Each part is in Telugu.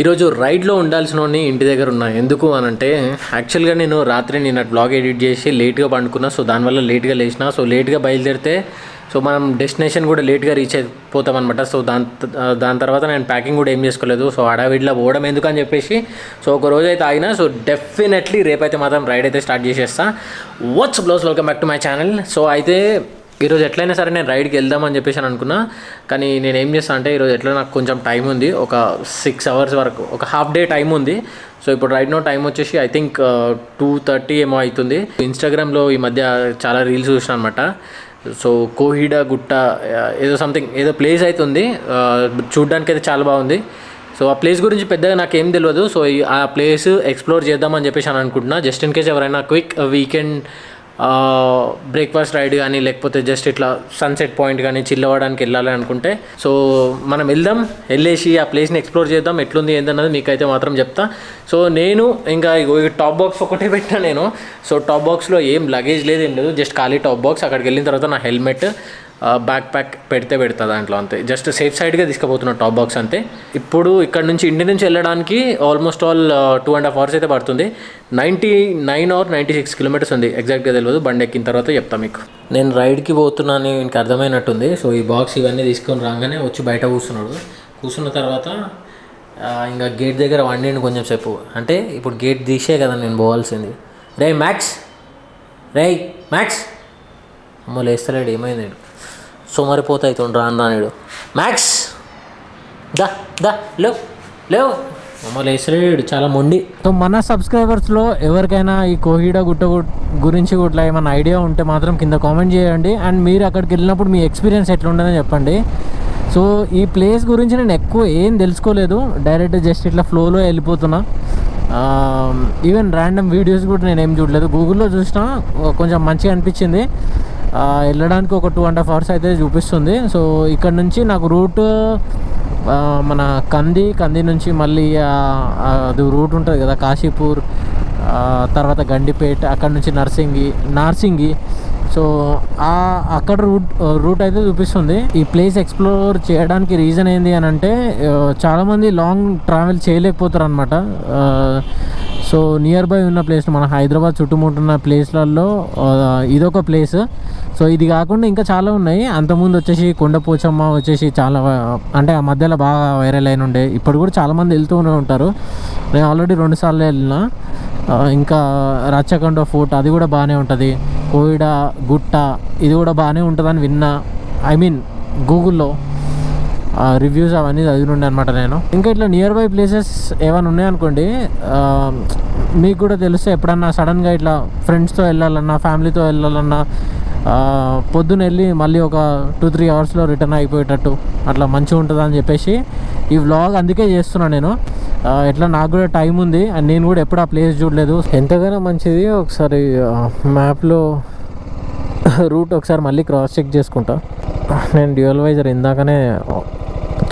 ఈరోజు రైడ్లో ఉండాల్సిన ఇంటి దగ్గర ఉన్నా. ఎందుకు అని అంటే యాక్చువల్గా నేను రాత్రి నిన్న బ్లాగ్ ఎడిట్ చేసి లేట్గా పండుకున్నా. సో దానివల్ల లేట్గా లేచిన. సో లేట్గా బయలుదేరితే సో మనం డెస్టినేషన్ కూడా లేట్గా రీచ్ అయిపోతాం అనమాట సో దాని దాని తర్వాత నేను ప్యాకింగ్ కూడా ఏం చేసుకోలేదు. సో హడావిడిలో పోవడం ఎందుకు అని చెప్పేసి సో ఒక రోజు అయితే ఆగినా. సో డెఫినెట్లీ రేపైతే మాత్రం రైడ్ అయితే స్టార్ట్ చేసేస్తా. What's blouse welcome back to my channel so అయితే ఈరోజు ఎట్లయినా సరే నేను రైడ్కి వెళ్దామని చెప్పేసి అని అనుకున్నా. కానీ నేను ఏం చేస్తాను అంటే ఈరోజు ఎట్లా నాకు కొంచెం టైం ఉంది. ఒక సిక్స్ అవర్స్ వరకు ఒక హాఫ్ డే టైం ఉంది. సో ఇప్పుడు రైడ్ నో టైం వచ్చేసి ఐ థింక్ టూ థర్టీ ఏమో అవుతుంది ఇన్స్టాగ్రామ్లో ఈ మధ్య చాలా రీల్స్ చూసిన అనమాట సో కోహిడా గుట్ట uh, ఏదో సంథింగ్ ఏదో ప్లేస్ అవుతుంది uh, చూడ్డానికి అయితే చాలా బాగుంది. సో ఆ ప్లేస్ గురించి పెద్దగా నాకు ఏం తెలియదు సో ఈ- ఆ ప్లేస్ ఎక్స్ప్లోర్ చేద్దామని చెప్పేసి అని అనుకుంటున్నా. జస్ట్ ఇన్ కేస్ ఎవరైనా క్విక్ వీకెండ్ బ్రేక్ఫాస్ట్ రైడ్ కానీ లేకపోతే జస్ట్ ఇట్లా సన్సెట్ పాయింట్ కానీ చిల్ అవ్వడానికి వెళ్ళాలి అనుకుంటే సో మనం వెళ్దాం వెళ్ళేసి ఆ ప్లేస్ని ఎక్స్ప్లోర్ చేద్దాం ఎట్లుంది ఏందన్నది మీకైతే మాత్రం చెప్తా. సో నేను ఇంకా ఇగో ఈ టాప్ బాక్స్ ఒకటే పెట్టా నేను. సో టాప్ బాక్స్లో ఏం లగేజ్ లేదు ఏం లేదు జస్ట్ ఖాళీ టాప్ బాక్స్ అక్కడికి వెళ్ళిన తర్వాత నా హెల్మెట్ బ్యాక్ ప్యాక్ పెడితే పెడతా దాంట్లో అంతే. జస్ట్ సేఫ్ సైడ్గా తీసుకుపోతున్నా టాప్ బాక్స్ అంతే. ఇప్పుడు ఇక్కడ నుంచి ఇంటి నుంచి వెళ్ళడానికి almost all two and half hours అయితే పడుతుంది. Ninety nine or ninety six kilometers ఉంది ఎగ్జాక్ట్గా తెలియదు బండి ఎక్కిన తర్వాత చెప్తా మీకు. నేను రైడ్కి పోతున్నాను ఇంక అర్థమైనట్టుంది. సో ఈ బాక్స్ ఇవన్నీ తీసుకొని రాగానే వచ్చి బయట కూర్చున్నాడు. కూర్చున్న తర్వాత ఇంకా గేట్ దగ్గర వండిండి కొంచెం సేపు. అంటే ఇప్పుడు గేట్ తీసే కదా నేను పోవాల్సింది. రే మ్యాక్స్ రే మ్యాక్స్ అమ్మ లేస్తలేడు ఏమైంది? వీడు? సోమరిపోత అవుతుండ్రా అన్నాడు మ్యాక్స్ దా దా లేవు లేవు. మమ్మల్ని వేసలేడు చాలా మొండి. సో మన సబ్స్క్రైబర్స్లో ఎవరికైనా ఈ కోహిడా గుట్ట గురించి కూడా ఏమైనా ఐడియా ఉంటే మాత్రం కింద కామెంట్ చేయండి. అండ్ మీరు అక్కడికి వెళ్ళినప్పుడు మీ ఎక్స్పీరియన్స్ ఎట్లుండదని చెప్పండి. సో ఈ ప్లేస్ గురించి నేను ఎక్కువ ఏం తెలుసుకోలేదు. డైరెక్ట్ జస్ట్ ఇట్లా ఫ్లోలో వెళ్ళిపోతున్నా. ఈవెన్ ర్యాండమ్ వీడియోస్ కూడా నేను ఏం చూడలేదు గూగుల్లో చూసినా కొంచెం మంచిగా అనిపించింది. వెళ్ళడానికి ఒక టూ అండ్ హాఫ్ అవర్స్ అయితే చూపిస్తుంది. సో ఇక్కడ నుంచి నాకు రూట్ మన కంది కంది నుంచి మళ్ళీ అది రూట్ ఉంటుంది కదా కాశీపూర్ తర్వాత గండిపేట అక్కడ నుంచి నర్సింగి నార్సింగి. సో ఆ అక్కడ రూట్ రూట్ అయితే చూపిస్తుంది. ఈ ప్లేస్ ఎక్స్ప్లోర్ చేయడానికి రీజన్ ఏంది అని అంటే చాలామంది లాంగ్ ట్రావెల్ చేయలేకపోతారు అనమాట సో నియర్ బై ఉన్న ప్లేస్ మన హైదరాబాద్ చుట్టుముట్టున్న ప్లేస్లలో ఇదొక ప్లేస్ సో ఇది కాకుండా ఇంకా చాలా ఉన్నాయి. అంతకుముందు వచ్చేసి కొండపోచమ్మ వచ్చేసి చాలా అంటే ఆ మధ్యలో బాగా వైరల్ అయిన ఉండే. ఇప్పుడు కూడా చాలామంది వెళ్తూనే ఉంటారు. నేను ఆల్రెడీ రెండు సార్లు వెళ్ళిన. ఇంకా రచ్చకొండ ఫోర్ట్ అది కూడా బాగానే ఉంటుంది. కోయిడ గుట్ట ఇది కూడా బాగానే ఉంటుందని విన్నా ఐ మీన్ గూగుల్లో రివ్యూస్ అవన్నీ చదివినుండే అనమాట నేను. ఇంకా ఇట్లా నియర్ బై ప్లేసెస్ ఏమైనా ఉన్నాయనుకోండి మీకు కూడా తెలిస్తే ఎప్పుడన్నా సడన్గా ఇట్లా ఫ్రెండ్స్తో వెళ్ళాలన్నా ఫ్యామిలీతో వెళ్ళాలన్నా పొద్దున వెళ్ళి మళ్ళీ ఒక టూ త్రీ అవర్స్లో రిటర్న్ అయిపోయేటట్టు అట్లా మంచిగా ఉంటుంది అని చెప్పేసి ఈ వ్లాగ్ అందుకే చేస్తున్నాను నేను. ఎట్లా నాకు కూడా టైం ఉంది. అండ్ నేను కూడా ఎప్పుడు ఆ ప్లేస్ చూడలేదు. ఎంతగానో మంచిది. ఒకసారి మ్యాప్లో రూట్ ఒకసారి మళ్ళీ క్రాస్ చెక్ చేసుకుంటా. నేను డ్యూయల్ వైజర్ ఇందాకనే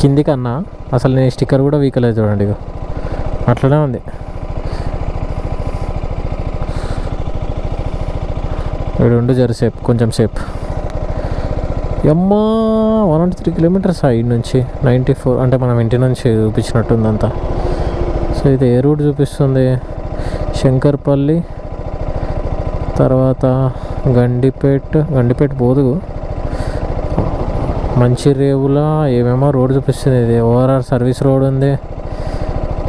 కిందికి అన్నా. అసలు నేను స్టిక్కర్ కూడా వీకలేదు చూడండి ఇక అట్లనే ఉంది. వీడు ఉండు జర సేపు కొంచెం సేపు. అమ్మా one naught three kilometers side నుంచి. నైంటీ ఫోర్ అంటే మనం ఇంటి నుంచి చూపించినట్టుందంతా. సో ఇది ఏ రూట్ చూపిస్తుంది? శంకర్పల్లి తర్వాత గండిపేట్ గండిపేట పోదు మంచిర్యావుల ఏమేమో రోడ్ చూపిస్తుంది. ఇది ఓఆర్ఆర్ సర్వీస్ రోడ్ ఉంది.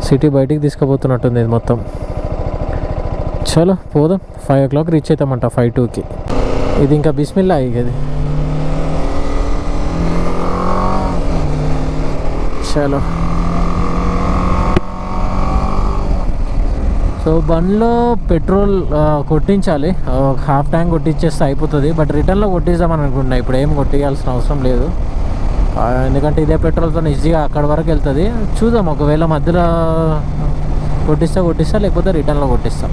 సిటీ బయటికి తీసుకుపోతున్నట్టుంది ఇది మొత్తం. చలో పోదాం. ఫైవ్ ఓ క్లాక్ రీచ్ అవుతామంట ఫైవ్ టూకి ఇది ఇంకా బిస్మిల్లా ఇది చలో. సో బండ్లో పెట్రోల్ కొట్టించాలి. ఒక హాఫ్ ట్యాంక్ కొట్టించేస్తే అయిపోతుంది. బట్ రిటర్న్లో కొట్టిద్దామని అనుకుంటున్నా. ఇప్పుడు ఏం కొట్టియాల్సిన అవసరం లేదు. ఎందుకంటే ఇదే పెట్రోల్తో ఈజీగా అక్కడ వరకు వెళ్తుంది. చూద్దాం ఒకవేళ మధ్యలో కొట్టిస్తా కొట్టిస్తా లేకపోతే రిటర్న్లో కొట్టిస్తాం.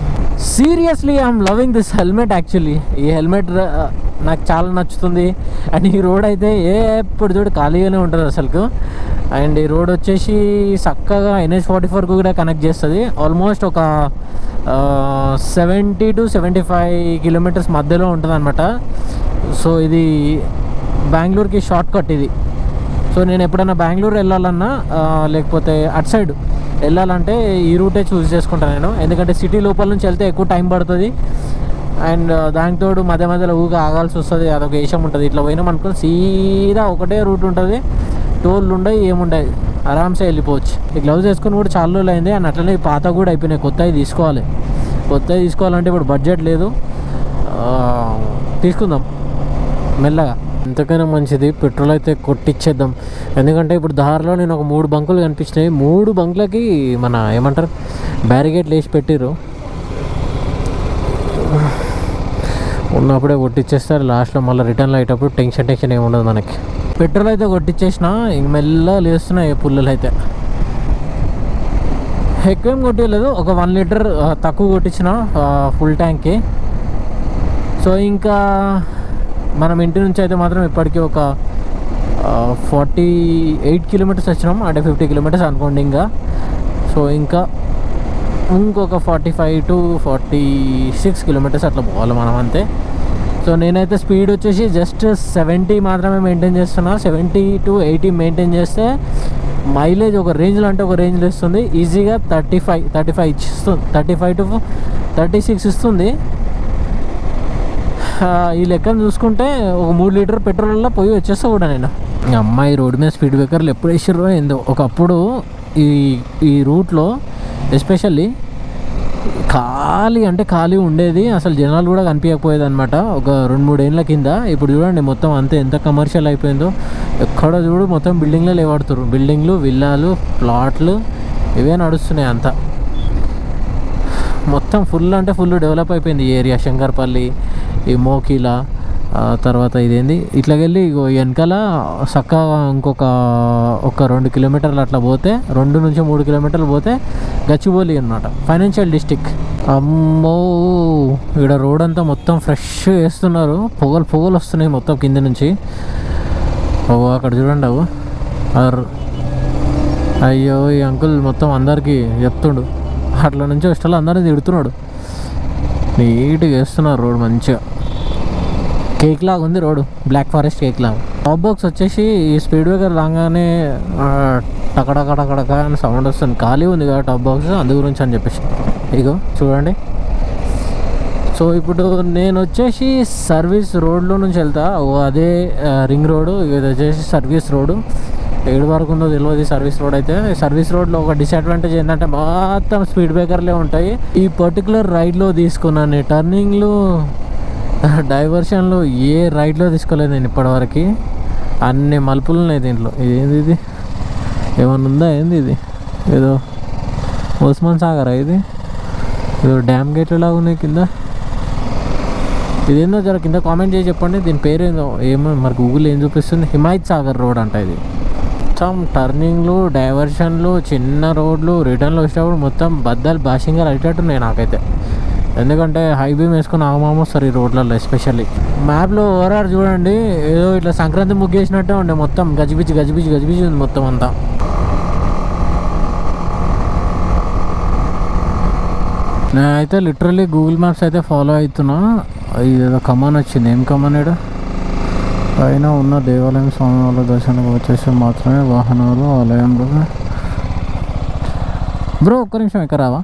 Seriously I'm loving this helmet actually ఈ హెల్మెట్ uh, నాకు చాలా నచ్చుతుంది. అండ్ ఈ రోడ్ అయితే ఏ ఎప్పుడు చూడు ఖాళీగానే ఉంటుంది అసలుకు. అండ్ ఈ రోడ్ వచ్చేసి చక్కగా ఎన్హెచ్ ఫార్టీ ఫోర్కు కూడా కనెక్ట్ చేస్తుంది. ఆల్మోస్ట్ ఒక seventy to seventy five kilometers మధ్యలో ఉంటుంది అనమాట సో ఇది బెంగళూరుకి షార్ట్ కట్ ఇది. సో నేను ఎప్పుడైనా బెంగళూరు వెళ్ళాలన్నా లేకపోతే అటు సైడ్ వెళ్ళాలంటే ఈ రూటే చూస్ చేసుకుంటాను నేను. ఎందుకంటే సిటీ లోపల నుంచి వెళ్తే ఎక్కువ టైం పడుతుంది. అండ్ దానికి తోడు మధ్య మధ్యలో ఊగా ఆగాల్సి వస్తుంది. అదొక వేషం ఉంటుంది. ఇట్లా పోయినాం అనుకుని సీదా ఒకటే రూట్ ఉంటుంది. టోళ్ళు ఉండవు ఏముండవు ఆరామ్సే వెళ్ళిపోవచ్చు. ఈ గ్లౌజ్ వేసుకుని కూడా చాలా రోజులు అయింది. అండ్ అట్లనే పాత కూడా అయిపోయినాయి. కొత్తవి తీసుకోవాలి. కొత్తవి తీసుకోవాలంటే ఇప్పుడు బడ్జెట్ లేదు. తీసుకుందాం. మెల్లగా. ఎంతకైనా మంచిది. పెట్రోల్ అయితే కొట్టిచ్చేద్దాం. ఎందుకంటే ఇప్పుడు దారిలో నేను ఒక మూడు బంకులు కనిపించినాయి. మూడు బంకులకి మన ఏమంటారు? బ్యారిగేట్లు వేసి పెట్టిర్రు. ఉన్నప్పుడే కొట్టిచ్చేస్తారు. లాస్ట్లో మళ్ళీ రిటర్న్లో అయ్యేటప్పుడు టెన్షన్ టెన్షన్ ఏమి ఉండదు మనకి. పెట్రోల్ అయితే కొట్టించేసిన ఇంక మెల్లగా లేస్తున్నాయి పుల్లలు అయితే. ఎక్కువేం కొట్టలేదు. ఒక వన్ లీటర్ తక్కువ కొట్టించిన ఫుల్ ట్యాంక్కి సో ఇంకా మనం ఇంటి నుంచి అయితే మాత్రం ఇప్పటికీ ఒక ఫార్టీ ఎయిట్ కిలోమీటర్స్ వచ్చినాం. అంటే ఫిఫ్టీ కిలోమీటర్స్ అనుకోండి ఇంకా. సో ఇంకా ఇంకొక forty five to forty six kilometers అట్లా పోవాలి మనం అంతే. సో నేనైతే స్పీడ్ వచ్చేసి జస్ట్ సెవెంటీ మాత్రమే మెయింటైన్ చేస్తున్నా. సెవెంటీ టు ఎయిటీ మెయింటైన్ చేస్తే మైలేజ్ ఒక రేంజ్లో అంటే ఒక రేంజ్లో ఇస్తుంది. ఈజీగా థర్టీ ఫైవ్ థర్టీ ఫైవ్ ఇస్తుంది. Thirty five to thirty six ఇస్తుంది. ఈ లెక్కను చూసుకుంటే ఒక మూడు లీటర్ పెట్రోల్లో పోయి వచ్చేస్తా కూడా నేను. ఈ అమ్మాయి రోడ్డు మీద స్పీడ్ బ్రేకర్లు ఎప్పుడు వేసారో ఏందో. ఒకప్పుడు ఈ ఈ రూట్లో ఎస్పెషల్లీ ఖాళీ అంటే ఖాళీ ఉండేది. అసలు జనాలు కూడా కనిపించకపోయేది అనమాట ఒక రెండు మూడు ఏళ్ళ కింద ఇప్పుడు చూడండి మొత్తం అంతే ఎంత కమర్షియల్ అయిపోయిందో. ఎక్కడ చూడు మొత్తం బిల్డింగ్లే లేవాడుతున్నారు బిల్డింగ్లు విల్లాలు ప్లాట్లు ఇవే నడుస్తున్నాయి అంతా. మొత్తం ఫుల్ అంటే ఫుల్ డెవలప్ అయిపోయింది ఈ ఏరియా శంకర్పల్లి ఈ మోకిలా తర్వాత ఇదేంది? ఇట్లాకెళ్ళి వెనకాల చక్కగా ఇంకొక ఒక రెండు కిలోమీటర్లు అట్లా పోతే రెండు నుంచి మూడు కిలోమీటర్లు పోతే గచ్చిబౌలి అనమాట ఫైనాన్షియల్ డిస్టిక్ అమ్మో! ఇక్కడ రోడ్ అంతా మొత్తం ఫ్రెష్ వేస్తున్నారు పొగలు పొగలు వస్తున్నాయి మొత్తం కింద నుంచి. ఓ అక్కడ చూడండి అవు అయ్యో ఈ అంకుల్ మొత్తం అందరికీ చెప్తుండు. అట్లా నుంచి ఇష్టాలు అందరినీ తిడుతున్నాడు. నీట్గా వేస్తున్నారు రోడ్ మంచిగా. కేక్ లాగా ఉంది రోడ్ బ్లాక్ ఫారెస్ట్ కేక్ లాగా. టాప్ బాక్స్ వచ్చేసి ఈ స్పీడ్ బ్రేకర్ రాగానే టకడకడకడక అని సౌండ్ వస్తుంది. ఖాళీ ఉంది కదా టాప్ బాక్స్ అందు గురించి అని చెప్పేసి. ఇగో చూడండి. సో ఇప్పుడు నేను వచ్చేసి సర్వీస్ రోడ్లో నుంచి వెళ్తా. ఓ అదే రింగ్ రోడ్ ఇది వచ్చేసి సర్వీస్ రోడ్. ఏడు వరకు ఉందో తెలియదు సర్వీస్ రోడ్ అయితే. సర్వీస్ రోడ్లో ఒక డిసడ్వాంటేజ్ ఏంటంటే మొత్తం స్పీడ్ బ్రేకర్లే ఉంటాయి. ఈ పర్టికులర్ రైడ్లో తీసుకున్నాను. టర్నింగ్లు డైవర్షన్లు ఏ రైడ్లో తీసుకోలేదు నేను ఇప్పటివరకు. అన్ని మలుపులు ఉన్నాయి దీంట్లో. ఏంది ఇది? ఏమన్నా ఉందా? ఏంది ఇది? ఏదో ఉస్మాన్ సాగరా ఇది? ఏదో డ్యామ్ గేట్ లాగా ఉన్నాయి కింద. ఇదేందో జర కింద కామెంట్ చేసి చెప్పండి. దీని పేరు ఏందో ఏమో మరి గూగుల్ ఏం చూపిస్తుంది? హిమాయత్ సాగర్ రోడ్ అంట ఇది. మొత్తం టర్నింగ్లు డైవర్షన్లు చిన్న రోడ్లు రిటర్న్లు వచ్చేటప్పుడు మొత్తం బద్దలు బాషింగా అయ్యేటట్టున్నాయి నాకైతే. ఎందుకంటే హై బీమ్ వేసుకుని ఆగమామ వస్తారు ఈ రోడ్లలో ఎస్పెషల్లీ. మ్యాప్లో ఓవరాల్ చూడండి ఏదో ఇట్లా సంక్రాంతి ముగ్గేసినట్టే ఉండే మొత్తం. గజిబిజి గజిబిజి గజిబిజి ఉంది మొత్తం అంతా. నేనైతే లిటరల్లీ గూగుల్ మ్యాప్స్ అయితే ఫాలో అవుతున్నా. ఇదేదో కమాన్ వచ్చింది. ఏం కమాన్ ఈడ? పైన ఉన్న దేవాలయం స్వామి వాళ్ళ దర్శనం వచ్చేసి మాత్రమే వాహనాలు ఆలయంలో బ్రో ఒక్క నిమిషం ఎక్కడ రావా?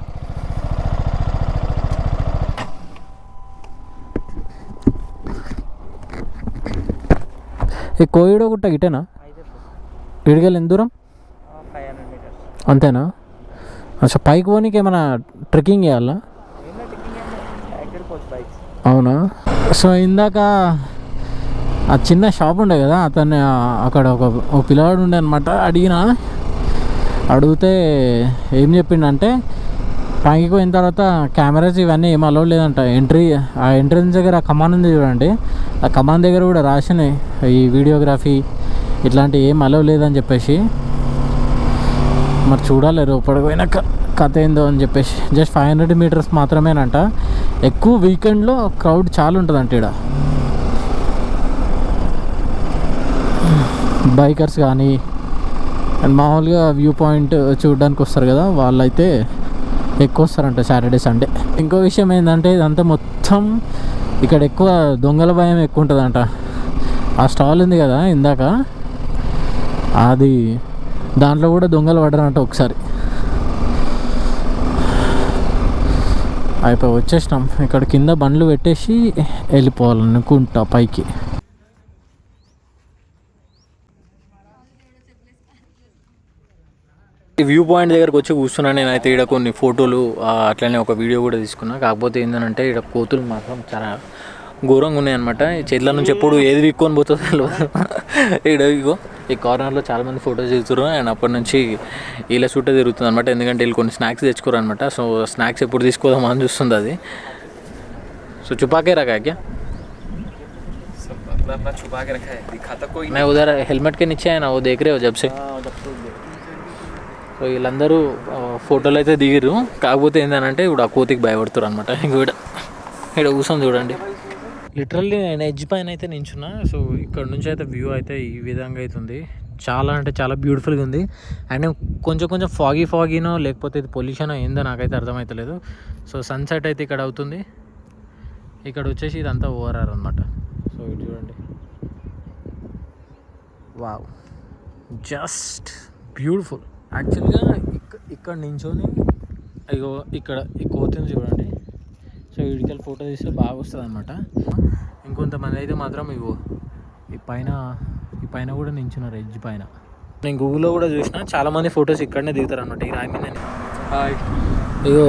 ఈ కోయిడో గుట్ట ఇటేనా? ఇడికెళ్ళి ఎంత దూరం? అంతేనా? అసలు పైకి పోనీకి ఏమైనా ట్రెక్కింగ్ చేయాలా? అవునా? సో ఇందాక ఆ చిన్న షాప్ ఉండే కదా అతన్ని అక్కడ ఒక ఒక పిల్లవాడు ఉండే అనమాట అడిగిన అడిగితే ఏం చెప్పిండంటే పైకి పోయిన తర్వాత కెమెరాస్ ఇవన్నీ ఏం అలౌ లేదంట. ఎంట్రీ ఆ ఎంట్రన్స్ దగ్గర ఆ కమాన్ ఉంది చూడండి. ఆ కమాన్ దగ్గర కూడా రాసినాయి ఈ వీడియోగ్రఫీ ఇట్లాంటివి ఏం అలౌ లేదని చెప్పేసి. మరి చూడాలి రేపటికి పోయినాక కథ ఏందో అని చెప్పేసి. జస్ట్ ఫైవ్ హండ్రెడ్ మీటర్స్ మాత్రమేనంట. ఎక్కువ వీకెండ్లో క్రౌడ్ చాలా ఉంటుందంట ఇక్కడ బైకర్స్ కానీ అండ్ మామూలుగా వ్యూ పాయింట్ చూడడానికి వస్తారు కదా వాళ్ళైతే ఎక్కువ వస్తారంట సాటర్డే సండే ఇంకో విషయం ఏంటంటే ఇదంతా మొత్తం ఇక్కడ ఎక్కువ దొంగల భయం ఎక్కువ ఉంటుందంట. ఆ స్టాల్ ఉంది కదా ఇందాక అది దాంట్లో కూడా దొంగలు పడరంట ఒకసారి. అయిపోయి వచ్చేసినాం. ఇక్కడ కింద బండ్లు పెట్టేసి వెళ్ళిపోవాలనుకుంటా పైకి. ఈ వ్యూ పాయింట్ దగ్గరకు వచ్చి కూర్చున్నా నేనైతే ఇక్కడ కొన్ని ఫోటోలు ఆ, అట్లనే ఒక వీడియో కూడా తీసుకున్నా కాకపోతే ఏంటంటే ఇక్కడ కోతులు మాత్రం చాలా ఘోరంగా ఉన్నాయన్నమాట ఈ చేతుల నుంచి ఎప్పుడు ఏది విక్కొని పోతుందో తెలియదు ఇక్కడ ఇగో ఈ కార్నర్లో చాలా మంది ఫోటోస్ దిగుతారు అండ్ అప్పటి నుంచి వీళ్ళ చుట్టే తిరుగుతుంది అనమాట ఎందుకంటే వీళ్ళు కొన్ని స్నాక్స్ తెచ్చుకోరు అనమాట సో స్నాక్స్ ఎప్పుడు తీసుకోదామా అని చూస్తుంది అది సో చుపాకే రకా క్యా सब अपना अपना छुपा के रखा है दिखाता कोई मैं उधर हेलमेट के नीचे है ना वो देख रहे हो जब से సో వీళ్ళందరూ ఫోటోలు అయితే దిగిరు కాకపోతే ఏంటంటే ఇప్పుడు ఆ కోతికి భయపడుతారు అనమాట ఇక్కడ ఇక్కడ కూర్చొని చూడండి. లిటరల్లీ నేను ఎడ్జ్ పైన అయితే నించున్నా. సో ఇక్కడ నుంచి అయితే వ్యూ అయితే ఈ విధంగా అవుతుంది చాలా అంటే చాలా బ్యూటిఫుల్గా ఉంది. అండ్ కొంచెం కొంచెం ఫాగీ ఫాగీనో లేకపోతే ఇది పొల్యూషన్ ఏందో నాకైతే అర్థమవుతలేదు సో సన్సెట్ అయితే ఇక్కడ అవుతుంది. ఇక్కడ వచ్చేసి ఇదంతా ఓవరార్ అనమాట సో ఇది చూడండి. వావ్ జస్ట్ బ్యూటిఫుల్ యాక్చువల్గా ఇక్కడ ఇక్కడ నించొని అయ్యో ఇక్కడ ఈ కోతిని చూడండి. సో వీడికెళ్ళి ఫోటో తీస్తే బాగా వస్తుంది అనమాట ఇంకొంతమంది అయితే మాత్రం ఇగో ఈ పైన ఈ పైన కూడా నించున్నారు ఎడ్జ్ పైన. నేను గూగుల్లో కూడా చూసిన చాలామంది ఫొటోస్ ఇక్కడనే దిగుతారు అనమాట ఈ రాయి మీద ఇగో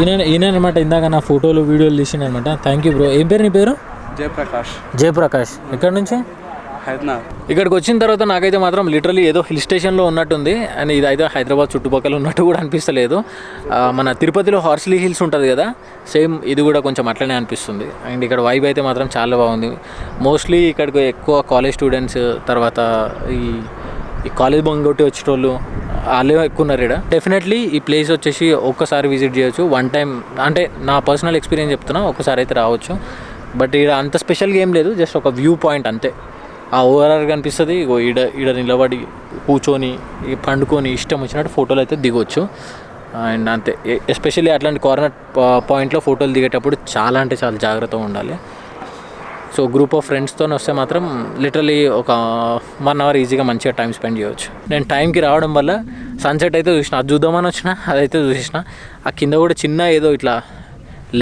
ఈయన ఈయన అనమాట ఇందాక నా ఫోటోలు వీడియోలు తీసిండు అనమాట థ్యాంక్ యూ బ్రో ఏం పేరు నీ పేరు? జయప్రకాష్. జయప్రకాష్. ఎక్కడి నుంచి? హైదరాబాద్. ఇక్కడికి వచ్చిన తర్వాత నాకైతే మాత్రం లిటరలీ ఏదో హిల్ స్టేషన్లో ఉన్నట్టుంది. అండ్ ఇదైతే హైదరాబాద్ చుట్టుపక్కల ఉన్నట్టు కూడా అనిపిస్తలేదు. మన తిరుపతిలో హార్స్లీ హిల్స్ ఉంటుంది కదా సేమ్ ఇది కూడా కొంచెం అట్లనే అనిపిస్తుంది. అండ్ ఇక్కడ వైబ్ అయితే మాత్రం చాలా బాగుంది. మోస్ట్లీ ఇక్కడికి ఎక్కువ కాలేజ్ స్టూడెంట్స్ తర్వాత ఈ ఈ కాలేజ్ బంగొట్టి వచ్చేటోళ్ళు వాళ్ళే ఎక్కువ ఉన్నారు ఇక్కడ. డెఫినెట్లీ ఈ ప్లేస్ వచ్చేసి ఒక్కసారి విజిట్ చేయొచ్చు. వన్ టైం అంటే నా పర్సనల్ ఎక్స్పీరియన్స్ చెప్తున్నా ఒకసారి అయితే రావచ్చు. బట్ ఇక్కడ అంత స్పెషల్గా ఏం లేదు జస్ట్ ఒక వ్యూ పాయింట్ అంతే. ఆ ఓవరాల్ కనిపిస్తుంది. ఇగో ఈడ ఈడ నిలబడి కూర్చొని పండుకొని ఇష్టం వచ్చినట్టు ఫోటోలు అయితే దిగొచ్చు. అండ్ అంతే. ఎస్పెషల్లీ అట్లాంటి కార్నర్ పాయింట్లో ఫోటోలు దిగేటప్పుడు చాలా అంటే చాలా జాగ్రత్తగా ఉండాలి. సో గ్రూప్ ఆఫ్ ఫ్రెండ్స్తో వస్తే మాత్రం లిటరలీ ఒక వన్ అవర్ ఈజీగా మంచిగా టైం స్పెండ్ చేయవచ్చు నేను టైంకి రావడం వల్ల సన్సెట్ అయితే చూసిన అది చూద్దామని వచ్చిన అదైతే చూసిన ఆ కింద కూడా చిన్న ఏదో ఇట్లా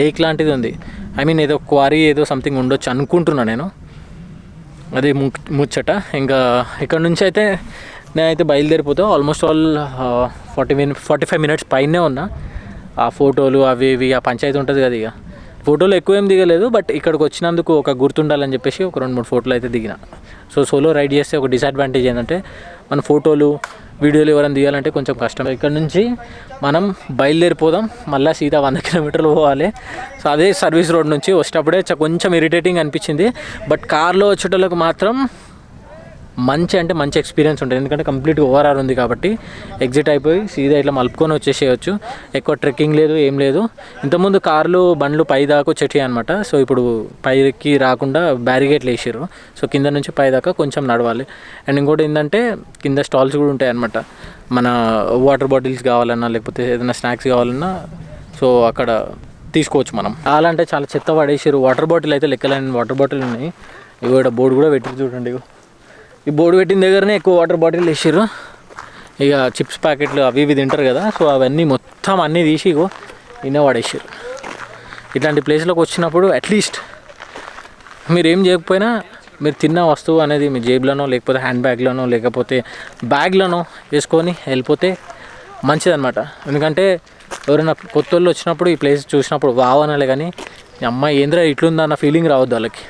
లేక్ లాంటిది ఉంది. ఐ మీన్ ఏదో క్వారీ ఏదో సంథింగ్ ఉండొచ్చు అనుకుంటున్నా నేను. అది ము ముచ్చట. ఇంకా ఇక్కడ నుంచి అయితే నేనైతే బయలుదేరిపోతా. Almost all forty minute forty five minutes పైనే ఉన్నా. ఆ ఫోటోలు అవి ఇవి ఆ పంచాయతీ ఉంటుంది కదా ఇక. ఫోటోలు ఎక్కువ ఏం దిగలేదు బట్ ఇక్కడికి వచ్చినందుకు ఒక గుర్తుండాలని చెప్పేసి ఒక రెండు మూడు ఫోటోలు అయితే దిగిన. సో సోలో రైడ్ చేస్తే ఒక డిసడ్వాంటేజ్ ఏంటంటే మన ఫోటోలు వీడియోలు ఎవరైనా తీయాలంటే కొంచెం కష్టం. ఇక్కడ నుంచి మనం బయలుదేరిపోదాం. మళ్ళీ సీదా వంద కిలోమీటర్లు పోవాలి. సో అదే సర్వీస్ రోడ్ నుంచి వచ్చేటప్పుడే కొంచెం ఇరిటేటింగ్ అనిపించింది. బట్ కార్లో వచ్చేటోళ్ళకి మాత్రం మంచి అంటే మంచి ఎక్స్పీరియన్స్ ఉంటుంది. ఎందుకంటే కంప్లీట్ ఓవరాల్ ఉంది కాబట్టి ఎగ్జిట్ అయిపోయి సీదా ఇట్లా మలుపుకొని వచ్చేసేయచ్చు. ఎక్కువ ట్రెక్కింగ్ లేదు ఏం లేదు. ఇంతకుముందు కార్లు బండ్లు పై దాకా వచ్చేటి అనమాట సో ఇప్పుడు పైకి రాకుండా బ్యారిగేట్లు వేసారు సో కింద నుంచి పై దాకా కొంచెం నడవాలి. అండ్ ఇంకోటి ఏంటంటే కింద స్టాల్స్ కూడా ఉంటాయి అనమాట మన వాటర్ బాటిల్స్ కావాలన్నా లేకపోతే ఏదైనా స్నాక్స్ కావాలన్నా సో అక్కడ తీసుకోవచ్చు మనం. అలా అంటే చాలా చెత్త పడేసారు వాటర్ బాటిల్ అయితే లెక్కలేని వాటర్ బాటిల్ ఉన్నాయి. ఇగో ఇక్కడ బోర్డు కూడా పెట్టి చూడండి ఇగో. ఈ బోర్డు పెట్టిన దగ్గరనే ఎక్కువ వాటర్ బాటిల్ వేసారు ఇక చిప్స్ ప్యాకెట్లు అవి ఇవి తింటారు కదా సో అవన్నీ మొత్తం అన్నీ తీసి ఇగో ఇన్నే వాడేసారు ఇట్లాంటి ప్లేస్లోకి వచ్చినప్పుడు అట్లీస్ట్ మీరు ఏం చేయకపోయినా మీరు తిన్న వస్తువు అనేది మీ జేబులోనో లేకపోతే హ్యాండ్ బ్యాగ్లోనో లేకపోతే బ్యాగ్లోనో వేసుకొని వెళ్ళిపోతే మంచిదనమాట ఎందుకంటే ఎవరైనా కొత్త వాళ్ళు వచ్చినప్పుడు ఈ ప్లేస్ చూసినప్పుడు వావ్ కానీ అమ్మాయి ఏంద్రా ఇట్లుందా అన్న ఫీలింగ్ రావద్దు వాళ్ళకి.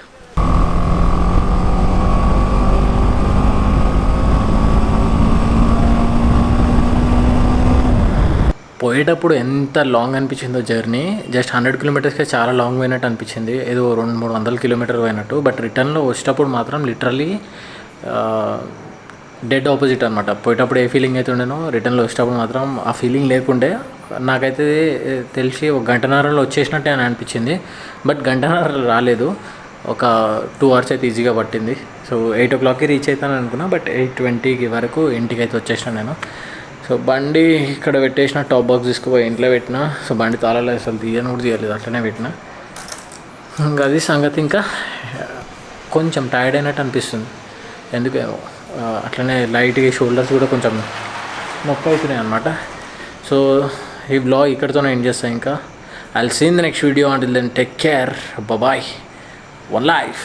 పోయేటప్పుడు ఎంత లాంగ్ అనిపించిందో జర్నీ జస్ట్ హండ్రెడ్ కిలోమీటర్స్కే చాలా లాంగ్ పోయినట్టు అనిపించింది. ఏదో రెండు మూడు వందల కిలోమీటర్ పోయినట్టు. బట్ రిటర్న్లో వచ్చేటప్పుడు మాత్రం లిటరలీ డెడ్ ఆపోజిట్ అనమాట పోయేటప్పుడు ఏ ఫీలింగ్ అయితే ఉండేనో రిటర్న్లో వచ్చేటప్పుడు మాత్రం ఆ ఫీలింగ్ లేకుండే. నాకైతే తెలిసి ఒక గంటన్నరలో వచ్చేసినట్టే అని అనిపించింది. బట్ గంటన్నర రాలేదు. ఒక టూ అవర్స్ అయితే ఈజీగా పట్టింది. సో ఎయిట్ ఓ క్లాక్కి రీచ్ అవుతాను అనుకున్నా. బట్ ఎయిట్ ట్వంటీకి వరకు ఇంటికి అయితే వచ్చేసిన నేను. సో బండి ఇక్కడ పెట్టేసిన టాప్ బాక్స్ తీసుకుపోయి ఇంట్లో పెట్టిన. సో బండి తాళాలు అసలు తీయను కూడా తీయలేదు అట్లనే పెట్టిన. ఇంకా అది సంగతి ఇంకా కొంచెం టైర్డ్ అయినట్టు అనిపిస్తుంది. ఎందుకేమో అట్లనే లైట్గా షోల్డర్స్ కూడా కొంచెం నొప్పి అవుతున్నాయి అనమాట సో ఈ బ్లాగ్ ఇక్కడితోనే ఎండ్ చేస్తాను ఇంకా. I seen the next video అంటే then take care bye one life